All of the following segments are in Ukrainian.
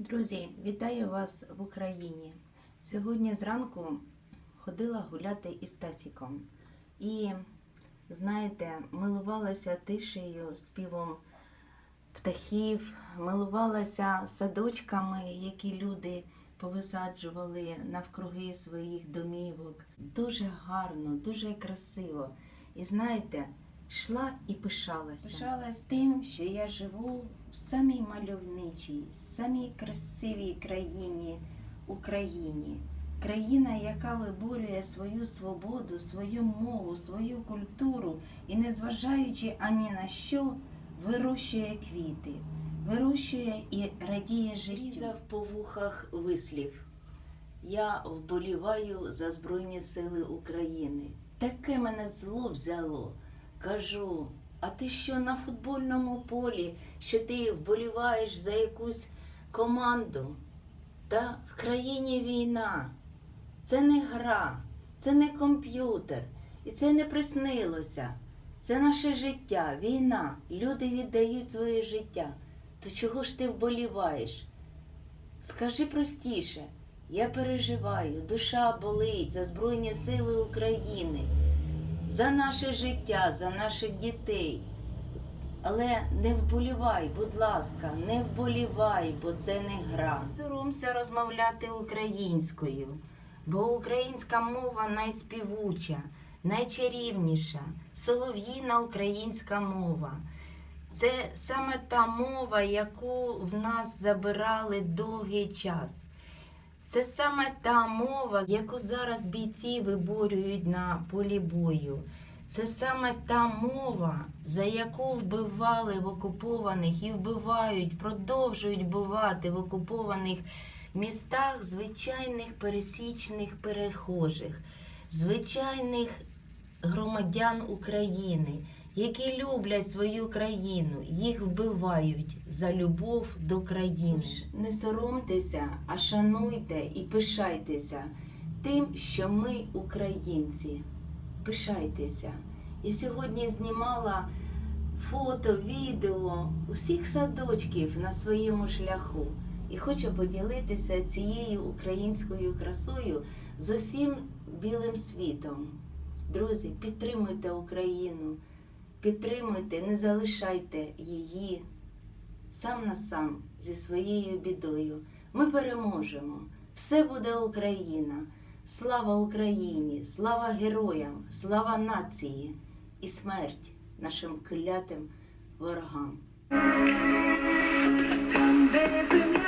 Друзі, вітаю вас в Україні. Сьогодні зранку ходила гуляти із Тасіком. І, знаєте, милувалася тишею, співом птахів, милувалася садочками, які люди повисаджували навкруги своїх домівок. Дуже гарно, дуже красиво. І знаєте, йшла і пишалася. Пишалась тим, що я живу в самій мальовничій, самій красивій країні Україні. Країна, яка виборює свою свободу, свою мову, свою культуру і, незважаючи ані на що, вирощує квіти, вирощує і радіє життю. Різав по вухах вислів. Я вболіваю за Збройні Сили України. Таке мене зло взяло. Кажу, а ти що на футбольному полі, що ти вболіваєш за якусь команду? Та в країні війна. Це не гра, це не комп'ютер, і це не приснилося. Це наше життя, війна. Люди віддають своє життя. То чого ж ти вболіваєш? Скажи простіше, я переживаю, душа болить за Збройні Сили України, за наше життя, за наших дітей. Але не вболівай, будь ласка, не вболівай, бо це не гра. Соромся розмовляти українською, бо українська мова найспівуча, найчарівніша, солов'їна українська мова. Це саме та мова, яку в нас забирали довгий час. Це саме та мова, яку зараз бійці виборюють на полі бою. Це саме та мова, за яку вбивали в окупованих і вбивають, продовжують вбивати в окупованих містах звичайних пересічних перехожих, звичайних громадян України, які люблять свою країну, їх вбивають за любов до країни. Не соромтеся, а шануйте і пишайтеся тим, що ми українці. Пишайтеся. Я сьогодні знімала фото, відео усіх садочків на своєму шляху і хочу поділитися цією українською красою з усім білим світом. Друзі, підтримуйте Україну, підтримуйте, не залишайте її сам на сам зі своєю бідою. Ми переможемо. Все буде Україна. Слава Україні, слава героям, слава нації і смерть нашим клятим ворогам. Там, де земля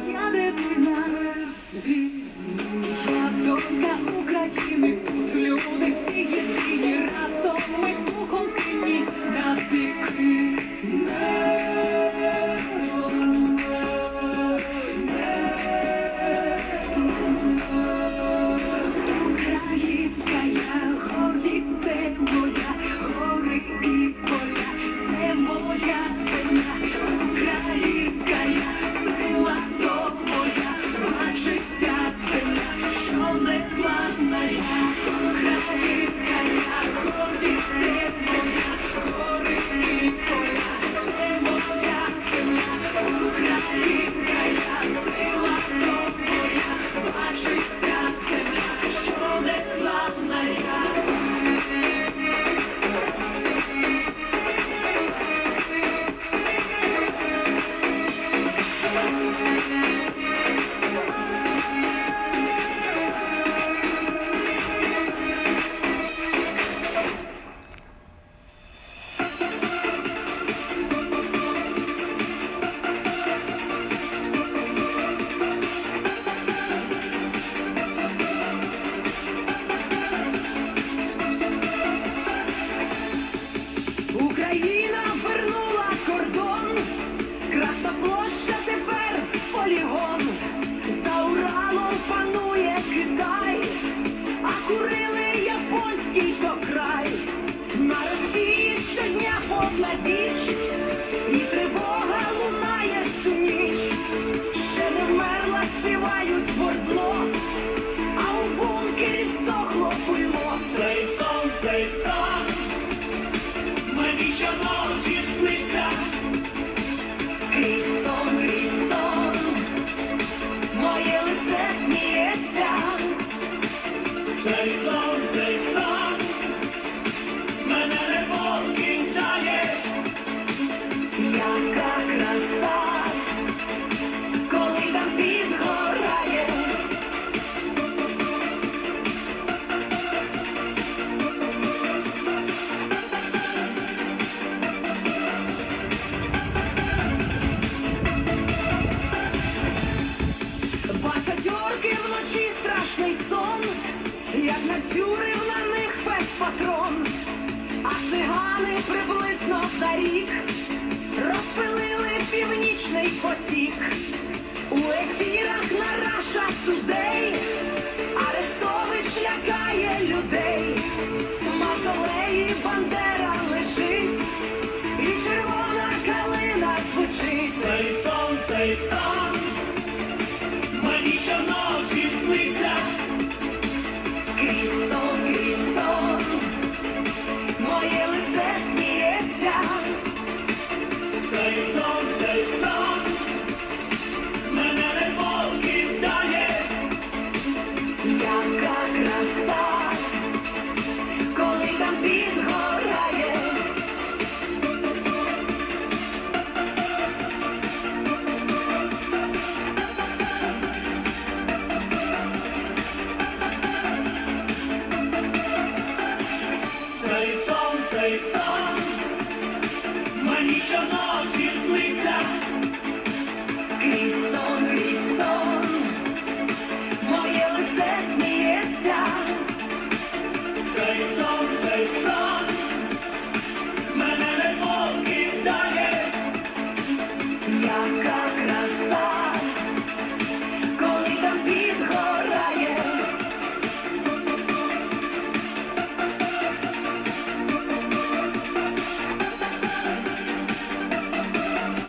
demasiado цей сон, цей сон, мені щоночі сниться, крізь сон, моє лице сміється, цей сон, цей сон. Рік розпилили північний потік. У ефірах на Раша мені